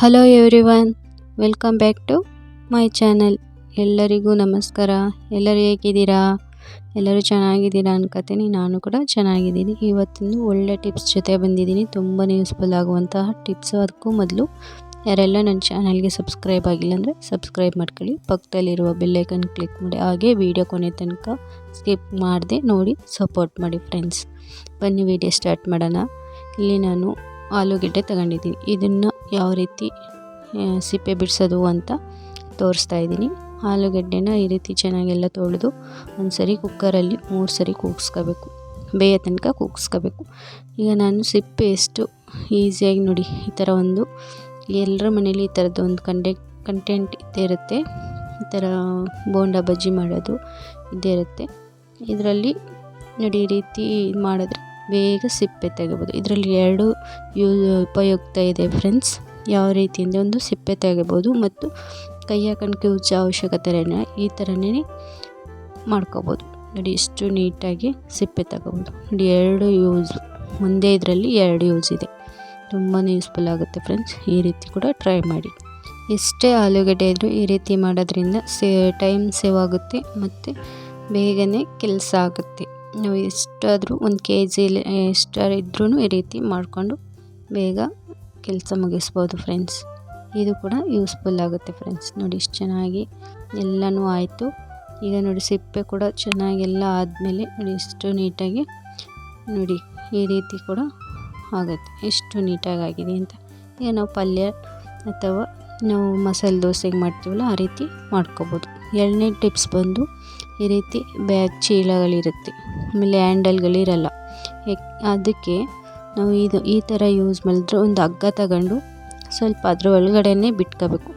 Hello everyone welcome back to my channel ಎಲ್ಲರಿಗೂ ನಮಸ್ಕಾರ. ಎಲ್ಲರೂ ಹೇಗಿದ್ದೀರಾ? ಎಲ್ಲರೂ ಚೆನ್ನಾಗಿದ್ದೀರಾ ಅನ್ಕೋತೀನಿ. ನಾನು ಕೂಡ ಚೆನ್ನಾಗಿದ್ದೀನಿ. ಇವತ್ತೊಂದು ಒಳ್ಳೆ ಟಿಪ್ಸ್ ಜೊತೆ ಬಂದಿದ್ದೀನಿ. ತುಂಬಾ ಯೂಸ್ಫುಲ್ ಆಗುವಂತಹ ಟಿಪ್ಸು ಅದಕ್ಕೂ ಮೊದಲು ಯಾರೆಲ್ಲ ನನ್ನ ಚಾನಲ್ಗೆ ಸಬ್ಸ್ಕ್ರೈಬ್ ಆಗಿಲ್ಲ ಅಂದರೆ ಸಬ್ಸ್ಕ್ರೈಬ್ ಮಾಡ್ಕೊಳ್ಳಿ. ಪಕ್ಕದಲ್ಲಿರುವ ಬೆಲ್ಲೈಕನ್ ಕ್ಲಿಕ್ ಮಾಡಿ. ಹಾಗೆ ವಿಡಿಯೋ ಕೊನೆ ತನಕ ಸ್ಕಿಪ್ ಮಾಡದೆ ನೋಡಿ ಸಪೋರ್ಟ್ ಮಾಡಿ ಫ್ರೆಂಡ್ಸ್ ಬನ್ನಿ ವಿಡಿಯೋ ಸ್ಟಾರ್ಟ್ ಮಾಡೋಣ. ಇಲ್ಲಿ ನಾನು ಆಲೂಗೆಡ್ಡೆ ತಗೊಂಡಿದ್ದೀನಿ. ಇದನ್ನು ಯಾವ ರೀತಿ ಸಿಪ್ಪೆ ಬಿಡಿಸೋದು ಅಂತ ತೋರಿಸ್ತಾ ಇದ್ದೀನಿ. ಆಲೂಗಡ್ಡೆನ ಈ ರೀತಿ ಚೆನ್ನಾಗೆಲ್ಲ ತೊಳೆದು ಒಂದು ಸರಿ ಕುಕ್ಕರಲ್ಲಿ ಮೂರು ಸರಿ ಕೂಗಿಸ್ಕೋಬೇಕು. ಬೇಯ ತನಕ ಕೂಗಿಸ್ಕೋಬೇಕು. ಈಗ ನಾನು ಸಿಪ್ಪೆ ಎಷ್ಟು ಈಸಿಯಾಗಿ ನೋಡಿ, ಈ ಥರ ಒಂದು ಎಲ್ಲರ ಮನೇಲಿ ಈ ಥರದ್ದು ಒಂದು ಕಂಡೆ, ಕಂಟೆಂಟ್ ಇದ್ದೇ ಇರುತ್ತೆ. ಈ ಥರ ಬೋಂಡ ಬಜ್ಜಿ ಮಾಡೋದು ಇದ್ದೇ ಇರುತ್ತೆ. ಇದರಲ್ಲಿ ನೋಡಿ ಈ ರೀತಿ ಮಾಡಿದ್ರೆ ಬೇಗ ಸಿಪ್ಪೆ ತೆಗಿಬೋದು ಇದರಲ್ಲಿ ಎರಡು ಯೂ, ಉಪಯುಕ್ತ ಇದೆ ಫ್ರೆಂಡ್ಸ್ ಯಾವ ರೀತಿ ಅಂದರೆ ಒಂದು ಸಿಪ್ಪೆ ತೆಗಿಬೋದು ಮತ್ತು ಕೈ ಹಾಕೊಂಡು ಉಜ್ಜೋ ಅವಶ್ಯಕತೆ ಈ ಥರನೇ ಮಾಡ್ಕೋಬೋದು ನೋಡಿ, ಇಷ್ಟು ನೀಟಾಗಿ ಸಿಪ್ಪೆ ತಗೋಬೋದು ನೋಡಿ, ಎರಡು ಯೂಸ್ ಒಂದೇ ಇದರಲ್ಲಿ ಎರಡು ಯೂಸ್ ಇದೆ. ತುಂಬಾ ಯೂಸ್ಫುಲ್ ಆಗುತ್ತೆ ಫ್ರೆಂಡ್ಸ್ ಈ ರೀತಿ ಕೂಡ ಟ್ರೈ ಮಾಡಿ. ಎಷ್ಟೇ ಆಲೂಗಡ್ಡೆ ಇದ್ದರೂ ಈ ರೀತಿ ಮಾಡೋದ್ರಿಂದ ಸೇ ಟೈಮ್ ಸೇವ್ ಆಗುತ್ತೆ ಮತ್ತು ಬೇಗನೆ ಕೆಲಸ ಆಗುತ್ತೆ. ನಾವು ಎಷ್ಟಾದರೂ ಒಂದು ಕೆ ಜಿಲಿ ಎಷ್ಟಾದ್ರು ಇದ್ರೂ ಈ ರೀತಿ ಮಾಡಿಕೊಂಡು ಬೇಗ ಕೆಲಸ ಮುಗಿಸ್ಬೋದು ಫ್ರೆಂಡ್ಸ್ ಇದು ಕೂಡ ಯೂಸ್ಫುಲ್ ಆಗುತ್ತೆ ಫ್ರೆಂಡ್ಸ್ ನೋಡಿ ಇಷ್ಟು ಚೆನ್ನಾಗಿ ಎಲ್ಲನೂ ಆಯಿತು. ಈಗ ನೋಡಿ ಸಿಪ್ಪೆ ಕೂಡ ಚೆನ್ನಾಗೆಲ್ಲ ಆದಮೇಲೆ ನೋಡಿ ಇಷ್ಟು ನೀಟಾಗಿ ನೋಡಿ ಈ ರೀತಿ ಕೂಡ ಆಗುತ್ತೆ. ಎಷ್ಟು ನೀಟಾಗಿ ಆಗಿದೆ ಅಂತ. ಈಗ ನಾವು ಪಲ್ಯ ಅಥವಾ ನಾವು ಮಸಾಲೆ ದೋಸೆಗೆ ಮಾಡ್ತೀವಲ್ಲ, ಆ ರೀತಿ ಮಾಡ್ಕೋಬೋದು. ಎರಡನೇ ಟಿಪ್ಸ್ ಬಂದು ಈ ರೀತಿ ಬ್ಯಾಗ್ ಚೀಲಗಳಿರುತ್ತೆ. ಆಮೇಲೆ ಹ್ಯಾಂಡಲ್ಗಳಿರಲ್ಲ. ಅದಕ್ಕೆ ನಾವು ಇದು, ಈ ಥರ ಯೂಸ್ ಮಾಡಿದ್ರೆ ಒಂದು ಹಗ್ಗ ತಗೊಂಡು ಸ್ವಲ್ಪ ಅದ್ರ ಒಳಗಡೆನೇ ಬಿಟ್ಕೋಬೇಕು.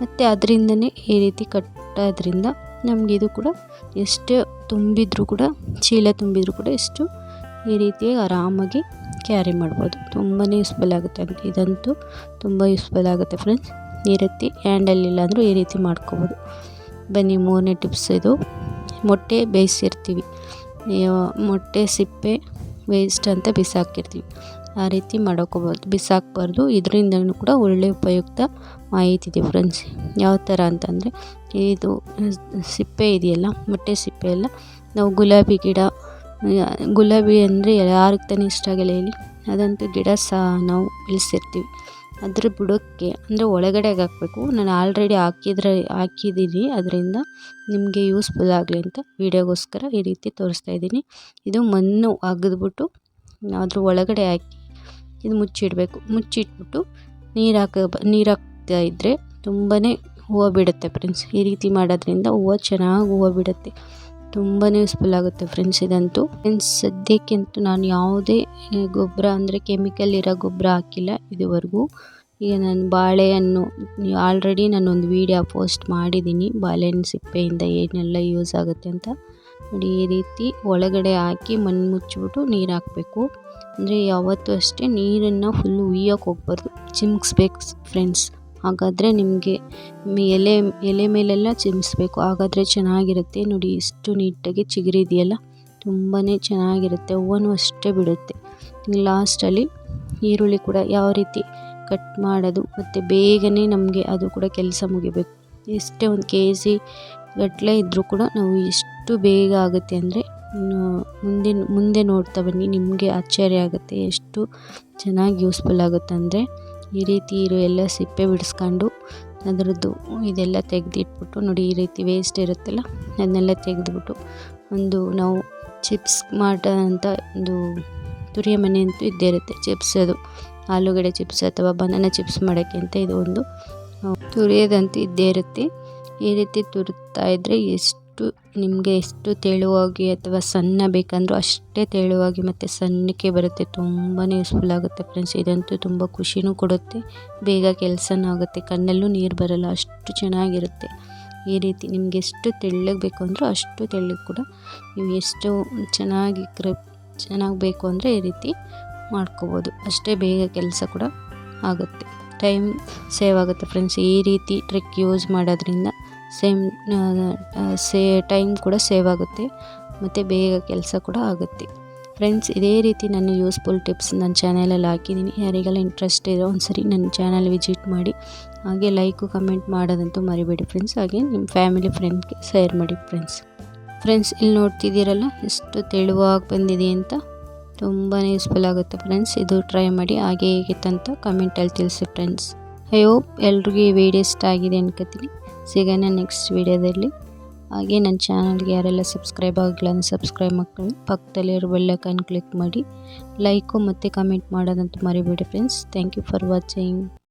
ಮತ್ತು ಅದರಿಂದನೇ ಈ ರೀತಿ ಕಟ್ಟೋದ್ರಿಂದ ಇದು ಕೂಡ ಎಷ್ಟು ತುಂಬಿದ್ರೂ ಕೂಡ, ಚೀಲ ತುಂಬಿದ್ರೂ ಕೂಡ ಎಷ್ಟು ಈ ರೀತಿ ಆರಾಮಾಗಿ ಕ್ಯಾರಿ ಮಾಡ್ಬೋದು. ತುಂಬಾ ಯೂಸ್ಫುಲ್ ಆಗುತ್ತೆ ಅಂತ. ಇದಂತೂ ತುಂಬ ಯೂಸ್ಫುಲ್ ಆಗುತ್ತೆ ಫ್ರೆಂಡ್ಸ್. ಈ ರೀತಿ ಹ್ಯಾಂಡಲ್ ಇಲ್ಲ ಅಂದರೂ ಈ ರೀತಿ ಮಾಡ್ಕೋಬೋದು. ಬನ್ನಿ ಮೂರನೇ ಟಿಪ್ಸ್ ಇದು. ಮೊಟ್ಟೆ ಬೇಯಿಸಿರ್ತೀವಿ. ಮೊಟ್ಟೆ, ಸಿಪ್ಪೆ ವೇಸ್ಟ್ ಅಂತ ಬಿಸಾಕಿರ್ತೀವಿ ಆ ರೀತಿ ಮಾಡ್ಕೋಬೋದು. ಬಿಸಾಕಬಾರ್ದು. ಇದರಿಂದನೂ ಕೂಡ ಒಳ್ಳೆ ಉಪಯುಕ್ತ ಮಾಹಿತಿ ಇದೆ ಫ್ರೆಂಡ್ಸ್ ಯಾವ ಥರ ಅಂತಂದರೆ, ಇದು ಸಿಪ್ಪೆ ಇದೆಯಲ್ಲ, ಮೊಟ್ಟೆ ಸಿಪ್ಪೆ ಎಲ್ಲ, ನಾವು ಗುಲಾಬಿ ಗಿಡ, ಗುಲಾಬಿ ಅಂದರೆ ಯಾರಿಗೆ ತಾನೇ ಇಷ್ಟ ಆಗಲ್ಲ ಹೇಳಿ, ಅದಂತೂ ಗಿಡ ಸಹ ನಾವು ಬೆಳೆಸಿರ್ತೀವಿ. ಅದ್ರ ಬುಡಕ್ಕೆ, ಅಂದರೆ ಒಳಗಡೆಗೆ ಹಾಕಬೇಕು. ನಾನು ಆಲ್ರೆಡಿ ಹಾಕಿದ್ರೆ, ಹಾಕಿದ್ದೀನಿ. ಅದರಿಂದ ನಿಮಗೆ ಯೂಸ್ಫುಲ್ ಆಗಲಿ ಅಂತ ವೀಡಿಯೋಗೋಸ್ಕರ ಈ ರೀತಿ ತೋರಿಸ್ತಾ ಇದ್ದೀನಿ. ಇದು ಮಣ್ಣು ಅಗೆದ್ಬಿಟ್ಟು ಅದ್ರ ಒಳಗಡೆ ಹಾಕಿ, ಇದು ಮುಚ್ಚಿಡಬೇಕು. ಮುಚ್ಚಿಟ್ಬಿಟ್ಟು ನೀರು ಹಾಕ, ನೀರು ಹಾಕ್ತಾ ಇದ್ದರೆ ತುಂಬಾ ಹೂವು ಬಿಡುತ್ತೆ ಫ್ರೆಂಡ್ಸ್ ಈ ರೀತಿ ಮಾಡೋದ್ರಿಂದ ಹೂವು ಚೆನ್ನಾಗಿ ಹೂವು ಬಿಡುತ್ತೆ. ತುಂಬಾ ಯೂಸ್ಫುಲ್ ಆಗುತ್ತೆ ಫ್ರೆಂಡ್ಸ್ ಇದಂತೂ. ಫ್ರೆಂಡ್ಸ್ ಸದ್ಯಕ್ಕಂತೂ ನಾನು ಯಾವುದೇ ಗೊಬ್ಬರ ಅಂದರೆ ಕೆಮಿಕಲ್ ಇರೋ ಗೊಬ್ಬರ ಹಾಕಿಲ್ಲ ಇದುವರೆಗೂ. ಈಗ ನಾನು ಬಾಳೆಹಣ್ಣು ಆಲ್ರೆಡಿ ನಾನೊಂದು ವೀಡಿಯೋ ಪೋಸ್ಟ್ ಮಾಡಿದ್ದೀನಿ. ಬಾಳೆಹಣ್ಣು ಸಿಪ್ಪೆಯಿಂದ ಏನೆಲ್ಲ ಯೂಸ್ ಆಗುತ್ತೆ ಅಂತ. ನೋಡಿ, ಈ ರೀತಿ ಒಳಗಡೆ ಹಾಕಿ ಮಣ್ಣು ಮುಚ್ಚಿಬಿಟ್ಟು ನೀರು ಹಾಕಬೇಕು. ಅಂದರೆ ಯಾವತ್ತೂ ಅಷ್ಟೇ ನೀರನ್ನು ಫುಲ್ಲು ಉಯ್ಯೋಕೆ ಹೋಗ್ಬಾರ್ದು. ಚಿಮ್ಕಿಸ್ಬೇಕು ಫ್ರೆಂಡ್ಸ್ ಹಾಗಾದರೆ ನಿಮಗೆ ಎಲೆ ಎಲೆ ಮೇಲೆಲ್ಲ ಚಿಮ್ಮಿಸ್ಬೇಕು ಹಾಗಾದರೆ ಚೆನ್ನಾಗಿರುತ್ತೆ ನೋಡಿ, ಇಷ್ಟು ನೀಟಾಗಿ ಚಿಗುರಿದೆಯಲ್ಲ? ತುಂಬಾ ಚೆನ್ನಾಗಿರುತ್ತೆ ಹೂವನೂ ಅಷ್ಟೇ ಬಿಡುತ್ತೆ. ಲಾಸ್ಟಲ್ಲಿ ಈರುಳ್ಳಿ ಕೂಡ ಯಾವ ರೀತಿ ಕಟ್ ಮಾಡೋದು ಮತ್ತು ಬೇಗನೆ ನಮಗೆ ಅದು ಕೂಡ ಕೆಲಸ ಮುಗಿಬೇಕು. ಎಷ್ಟೇ ಒಂದು ಕೆ ಜಿ ಗಟ್ಟಲೆ ಇದ್ದರೂ ಕೂಡ ನಾವು ಎಷ್ಟು ಬೇಗ ಆಗುತ್ತೆ ಅಂದರೆ ಮುಂದೆ ಮುಂದೆ ನೋಡ್ತಾ ಬನ್ನಿ, ನಿಮಗೆ ಆಶ್ಚರ್ಯ ಆಗುತ್ತೆ, ಎಷ್ಟು ಚೆನ್ನಾಗಿ ಯೂಸ್ಫುಲ್ ಆಗುತ್ತೆ ಅಂದರೆ. ಈ ರೀತಿ ಇರೋ ಎಲ್ಲ ಸಿಪ್ಪೆ ಬಿಡಿಸ್ಕೊಂಡು ಅದರದ್ದು ಇದೆಲ್ಲ ತೆಗೆದಿಟ್ಬಿಟ್ಟು ನೋಡಿ ಈ ರೀತಿ ವೇಸ್ಟ್ ಇರುತ್ತಲ್ಲ, ಅದನ್ನೆಲ್ಲ ತೆಗೆದ್ಬಿಟ್ಟು ಒಂದು ನಾವು ಚಿಪ್ಸ್ ಮಾಡೋ ಅಂತ ಒಂದು ತುರಿಯ ಮನೆ ಅಂತೂ ಇದ್ದೇ ಇರುತ್ತೆ ಚಿಪ್ಸ್ ಅದು, ಆಲೂಗಡ್ಡೆ ಚಿಪ್ಸ್ ಅಥವಾ ಬನಾನ ಚಿಪ್ಸ್ ಮಾಡೋಕ್ಕೆ ಅಂತ ಇದು ಒಂದು ತುರಿಯೋದಂತೂ ಇದ್ದೇ ಇರುತ್ತೆ. ಈ ರೀತಿ ತುರಿತಾ ಇದ್ದರೆ ಎಷ್ಟು ನಿಮಗೆ ಎಷ್ಟು ತೆಳುವಾಗಿ ಅಥವಾ ಸಣ್ಣ ಬೇಕಂದರೂ ಅಷ್ಟೇ ತೆಳುವಾಗಿ ಮತ್ತು ಸಣ್ಣಕ್ಕೆ ಬರುತ್ತೆ. ತುಂಬಾ ಯೂಸ್ಫುಲ್ ಆಗುತ್ತೆ ಫ್ರೆಂಡ್ಸ್ ಇದಂತೂ ತುಂಬ ಖುಷಿನೂ ಕೊಡುತ್ತೆ. ಬೇಗ ಕೆಲಸನೂ ಆಗುತ್ತೆ. ಕಣ್ಣಲ್ಲೂ ನೀರು ಬರಲ್ಲ. ಅಷ್ಟು ಚೆನ್ನಾಗಿರುತ್ತೆ. ಈ ರೀತಿ ನಿಮಗೆ ಎಷ್ಟು ತೆಳ್ಳಗೆ ಬೇಕು ಅಂದರೂ ಅಷ್ಟು ತೆಳ್ಳಗೆ ಕೂಡ ನೀವು ಎಷ್ಟು ಚೆನ್ನಾಗಿ ಕ್ರ, ಚೆನ್ನಾಗಿ ಬೇಕು ಅಂದರೆ ಈ ರೀತಿ ಮಾಡ್ಕೋಬೋದು. ಅಷ್ಟೇ ಬೇಗ ಕೆಲಸ ಕೂಡ ಆಗುತ್ತೆ. ಟೈಮ್ ಸೇವ್ ಆಗುತ್ತೆ ಫ್ರೆಂಡ್ಸ್ ಈ ರೀತಿ ಟ್ರಿಕ್ ಯೂಸ್ ಮಾಡೋದ್ರಿಂದ ಸೇಮ್ ಸೇ, ಟೈಮ್ ಕೂಡ ಸೇವ್ ಆಗುತ್ತೆ, ಮತ್ತು ಬೇಗ ಕೆಲಸ ಕೂಡ ಆಗುತ್ತೆ. ಫ್ರೆಂಡ್ಸ್, ಇದೇ ರೀತಿ ನಾನು ಯೂಸ್ಫುಲ್ ಟಿಪ್ಸ್ ನನ್ನ ಚಾನಲಲ್ಲಿ ಹಾಕಿದ್ದೀನಿ. ಯಾರಿಗೆಲ್ಲ ಇಂಟ್ರೆಸ್ಟ್ ಇರೋ ಒಂದ್ಸರಿ ನನ್ನ ಚಾನಲ್ ವಿಸಿಟ್ ಮಾಡಿ, ಹಾಗೆ ಲೈಕು, ಕಮೆಂಟ್ ಮಾಡೋದಂತೂ ಮರಿಬೇಡಿ ಫ್ರೆಂಡ್ಸ್. ಹಾಗೆ ನಿಮ್ಮ ಫ್ಯಾಮಿಲಿ ಫ್ರೆಂಡ್ಗೆ ಶೇರ್ ಮಾಡಿ ಫ್ರೆಂಡ್ಸ್. ಫ್ರೆಂಡ್ಸ್, ಇಲ್ಲಿ ನೋಡ್ತಿದ್ದೀರಲ್ಲ, ಎಷ್ಟು ತೆಳುವಾಗಿ ಬಂದಿದೆ ಅಂತ. ತುಂಬಾ ಯೂಸ್ಫುಲ್ ಆಗುತ್ತೆ ಫ್ರೆಂಡ್ಸ್. ಇದು ಟ್ರೈ ಮಾಡಿ, ಹಾಗೆ ಹೇಗಿತ್ತಂತ ಕಮೆಂಟಲ್ಲಿ ತಿಳಿಸಿ ಫ್ರೆಂಡ್ಸ್. ಐ ಹೋಪ್ ಎಲ್ರಿಗೂ ಈ ವಿಡಿಯೋ ಇಷ್ಟ ಆಗಿದೆ ಅನ್ಕೋತೀನಿ. ಸಿಗೋಣ ನೆಕ್ಸ್ಟ್ ವಿಡಿಯೋದಲ್ಲಿ ಹಾಗೆ ನನ್ನ ಚಾನಲ್ಗೆ ಯಾರೆಲ್ಲ ಸಬ್ಸ್ಕ್ರೈಬ್ ಆಗಿಲ್ಲ ಅಂದರೆ ಸಬ್ಸ್ಕ್ರೈಬ್ ಮಾಡ್ಕೊಳ್ಳಿ. ಪಕ್ಕದಲ್ಲಿರೋ ಬೆಲ್ಲೈಕನ್ ಕ್ಲಿಕ್ ಮಾಡಿ. ಲೈಕು ಮತ್ತು ಕಮೆಂಟ್ ಮಾಡೋದಂತೂ ಮರಿಬೇಡಿ friends thank you for watching